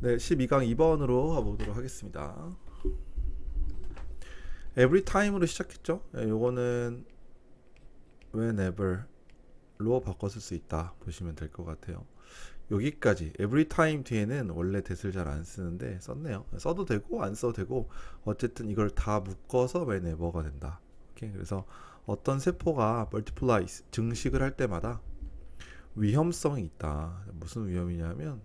네, 12강 2번으로 가보도록 하겠습니다. every time으로 시작했죠. 예, 요거는 whenever로 바꿨을 수 있다 보시면 될 것 같아요. 여기까지 every time 뒤에는 원래 that을 잘 안 쓰는데 썼네요. 써도 되고 안 써도 되고 어쨌든 이걸 다 묶어서 whenever가 된다. 오케이. 그래서 어떤 세포가 multiply 증식을 할 때마다 위험성이 있다. 무슨 위험이냐면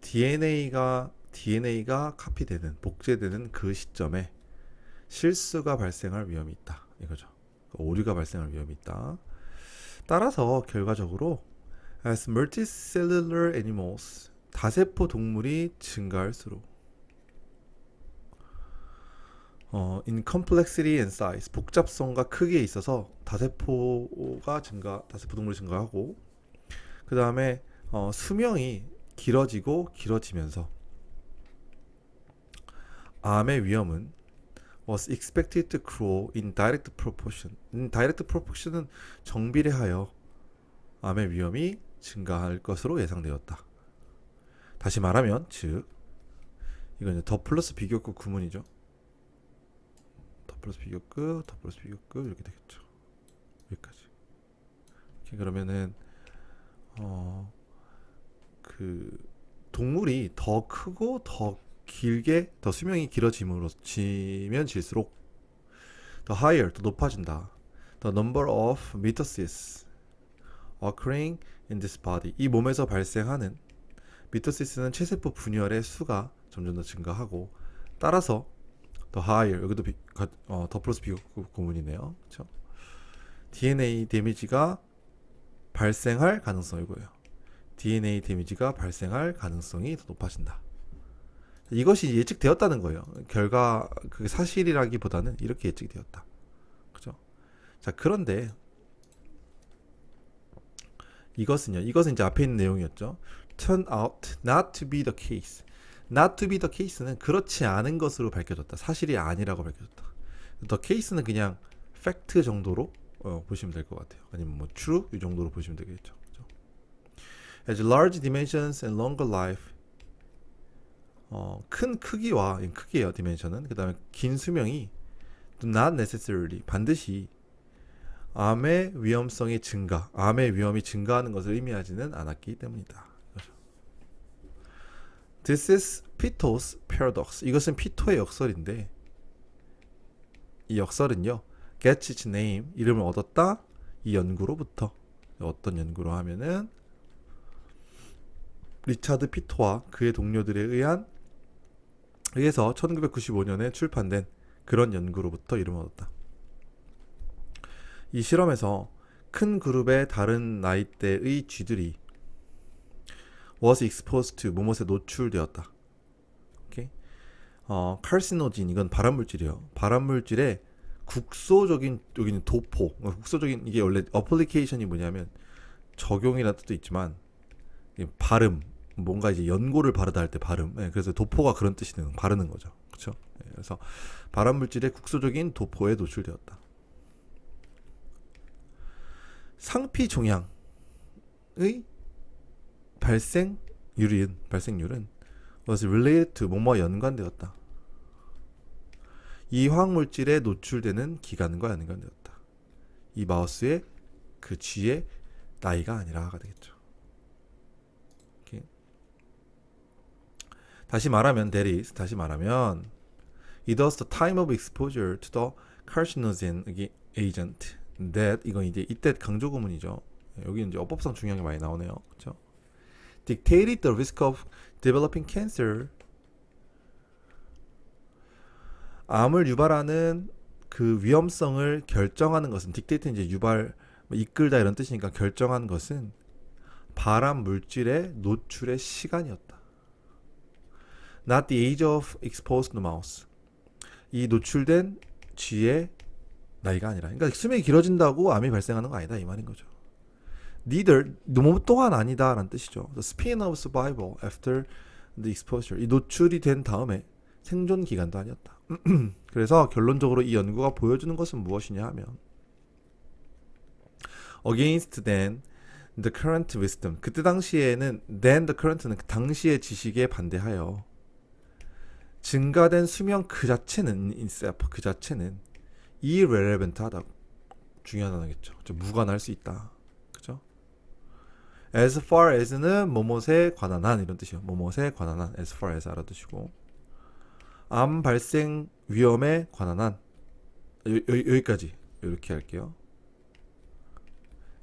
DNA가 DNA가 카피되는 복제되는 그 시점에 실수가 발생할 위험이 있다. 이거죠. 오류가 발생할 위험이 있다. 따라서 결과적으로 as multicellular animals 다세포 동물이 증가할수록 어, in complexity and size 복잡성과 크기에 있어서 다세포가 증가 다세포 동물이 증가하고 그 다음에 어, 수명이 길어지고 길어지면서 암의 위험은 was expected to grow in direct proportion. 음, direct proportion은 정비례하여 암의 위험이 증가할 것으로 예상되었다. 다시 말하면 즉 이건 더 플러스 비교급 구문이죠. 더 플러스 비교급, 더 플러스 비교급 이렇게 되겠죠. 여기까지. 이렇게 그러면은 어 그 동물이 더 크고 더 길게 더 수명이 길어짐으로 지면 질수록 the higher 더 높아진다. the number of mitosis occurring in this body 이 몸에서 발생하는 미토시스는 체세포 분열의 수가 점점 더 증가하고 따라서 the higher 여기도 비, 가, 어, 더 플러스 비교급 구문이네요. 그렇죠? DNA 데미지가 발생할 가능성이고요. DNA 데미지가 발생할 가능성이 더 높아진다. 이것이 예측되었다는 거예요. 결과 그 사실이라기보다는 이렇게 예측되었다. 그죠? 자, 그런데 이것은요. 이것은 이제 앞에 있는 내용이었죠. turn out not to be the case. not to be the case는 그렇지 않은 것으로 밝혀졌다. 사실이 아니라고 밝혀졌다. the case는 그냥 fact 정도로 어, 보시면 될 것 같아요. 아니면 뭐 true 이 정도로 보시면 되겠죠. As large dimensions and longer life. 어, 큰 크기와 이 크기예요 디멘션은. 그 다음에 긴 수명이 not necessarily 반드시 암의 위험성이 증가 암의 위험이 증가하는 것을 의미하지는 않았기 때문이다. 그렇죠. This is Pito's paradox. 이것은 피토의 역설인데 이 역설은요 gets its name 이름을 얻었다 이 연구로부터 어떤 연구로 하면은 리차드 피토와 그의 동료들에 의한 의해서 1995년에 출판된 그런 연구로부터 이름을 얻었다. 이 실험에서 큰 그룹의 다른 나이대의 쥐들이 was exposed to 무엇에 노출되었다. 어, 칼시노진 이건 발암 물질이에요. 발암 물질의 국소적인 여기는 도포. 어, 국소적인 이게 원래 어플리케이션이 뭐냐면 적용이라는 뜻도 있지만 이 발음 뭔가 이제 연고를 바르다 할 때 발음. 네, 그래서 도포가 그런 뜻이 되는 바르는 거죠. 그렇죠? 네, 그래서 발암 물질의 국소적인 도포에 노출되었다. 상피 종양의 발생률은 발생률은 was related to 뭐뭐 연관되었다. 이 화학 물질에 노출되는 기간과 연관되었다. 이 마우스의 그 쥐의 나이가 아니라가 되겠죠. 다시 말하면 that 다시 말하면 it was the time of exposure to the carcinogen agent that 이건 이제 이때 강조 구문이죠. 여기 이제 어법상 중요한 게 많이 나오네요. 그렇죠? dictated the risk of developing cancer 암을 유발하는 그 위험성을 결정하는 것은 dictate 이제 유발 뭐 이끌다 이런 뜻이니까 결정하는 것은 발암 물질의 노출의 시간이었다. Not the age of exposed mouse. 이 노출된 쥐의 나이가 아니라, 그러니까 수명이 길어진다고 암이 발생하는 거 아니다 이 말인 거죠. Neither 너무 또한 아니다라는 뜻이죠. The span of survival after the exposure. 이 노출이 된 다음에 생존 기간도 아니었다. 그래서 결론적으로 이 연구가 보여주는 것은 무엇이냐 하면 against then the current wisdom 그때 당시에는 then the current는 그 당시의 지식에 반대하여 증가된 수명 그 자체는 itself 그 자체는 irrelevant하다 중요하다겠죠. 그죠? 무관할 수 있다. 그죠? as far as는 뭐뭇에 관한 한 이런 뜻이요. 뭐뭇에 관한 한 as far as 알아두시고 암 발생 위험에 관한 한 여, 여, 여기까지 이렇게 할게요.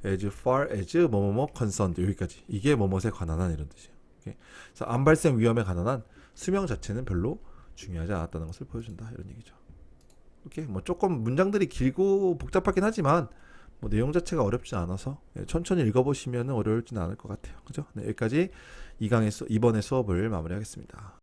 as far as 뭐뭐뭐 concerned 여기까지 이게 뭐뭇에 관한 한 이런 뜻이에요. 그래서 암 발생 위험에 관한 한 수명 자체는 별로 중요하지 않았다는 것을 보여준다 이런 얘기죠. 오케이 뭐 조금 문장들이 길고 복잡하긴 하지만 뭐 내용 자체가 어렵지 않아서 예, 천천히 읽어보시면 어려울지는 않을 것 같아요. 그죠? 네, 여기까지 2강의 수, 이번의 수업을 마무리하겠습니다.